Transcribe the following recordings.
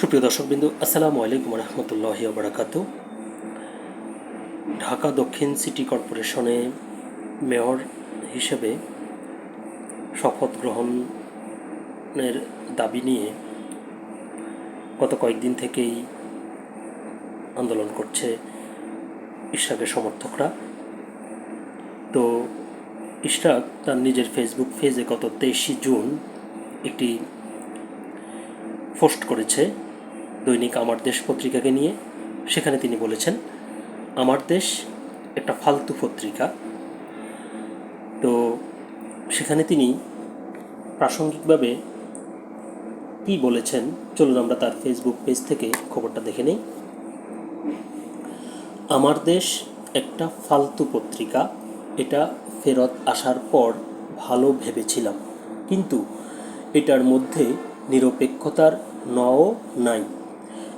সুপ্রিয় দর্শকবিন্দু, আসসালামু আলাইকুম রহমতুল্লাহি বারাকাত ঢাকা দক্ষিণ সিটি কর্পোরেশনে মেয়র হিসেবে শপথ গ্রহণের দাবি নিয়ে গত কয়েকদিন থেকেই আন্দোলন করছে ইশরাকের সমর্থকরা। তো ইশরাক তার নিজের ফেসবুক পেজে গত তেইশে জুন একটি পোস্ট করেছে। দৈনিক আমার দেশ পত্রিকাকে নিয়ে, সেখানে তিনি বলেছেন, আমার দেশ একটা ফালতু পত্রিকা। তো সেখানে তিনি প্রাসঙ্গিকভাবে কি বলেছেন, চলুন আমরা তার ফেসবুক পেজ থেকে খবরটা দেখে নেই। আমার দেশ একটা ফালতু পত্রিকা, এটা ফেরত আসার পর ভালো ভেবেছিলাম, কিন্তু এটার মধ্যে নিরপেক্ষতার নও নাই।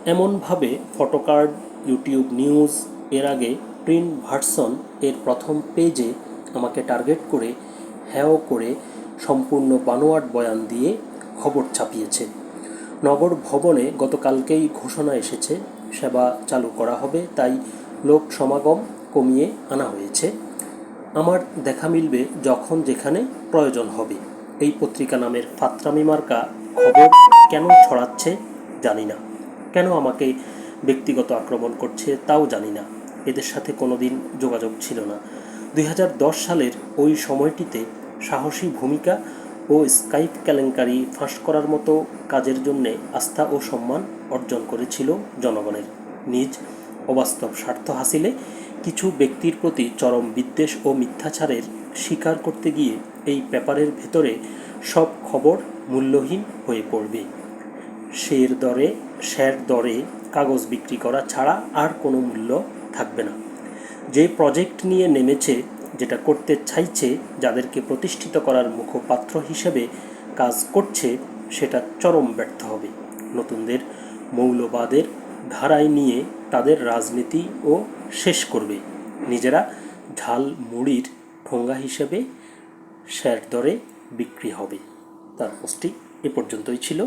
এমনভাবে ফটোকার্ড, ইউটিউব নিউজ, এর আগে প্রিন্ট ভার্সন এর প্রথম পেজে আমাকে টার্গেট করে, হ্যাও করে সম্পূর্ণ বানোয়াট বয়ান দিয়ে খবর ছাপিয়েছে। নগর ভবনে গতকালকেই ঘোষণা এসেছে, সেবা চালু করা হবে, তাই লোক সমাগম কমিয়ে আনা হয়েছে। আমার দেখা মিলবে যখন যেখানে প্রয়োজন হবে। এই পত্রিকা নামের ফাত্রামি মার্কা খবর কেন ছড়াচ্ছে জানি না। কেন আমাকে ব্যক্তিগত আক্রমণ করছে তাও জানি না। এদের সাথে কোনোদিন যোগাযোগ ছিল না। দুই হাজার দশ সালের ওই সময়টিতে সাহসী ভূমিকা ও স্কাইপ কেলেঙ্কারি ফাঁস করার মতো কাজের জন্যে আস্থা ও সম্মান অর্জন করেছিল জনগণের। নিজ অবাস্তব স্বার্থ হাসিলে কিছু ব্যক্তির প্রতি চরম বিদ্বেষ ও মিথ্যাচারের স্বীকার করতে গিয়ে এই পেপারের ভেতরে সব খবর মূল্যহীন হয়ে পড়বে। শের দরে শের দরে কাগজ বিক্রি করা ছাড়া আর কোনো মূল্য থাকবে না। যে প্রজেক্ট নিয়ে নেমেছে, যেটা করতে চাইছে, যাদেরকে প্রতিষ্ঠিত করার মুখপাত্র হিসেবে কাজ করছে, সেটা চরম ব্যর্থ হবে। নতুনদের মৌলবাদের ধারায় নিয়ে তাদের রাজনীতি ও শেষ করবে। নিজেরা ঝাল মুড়ির ঠোঙ্গা হিসেবে শেয়ার দরে বিক্রি হবে। তার পোস্টটি এ পর্যন্তই ছিল।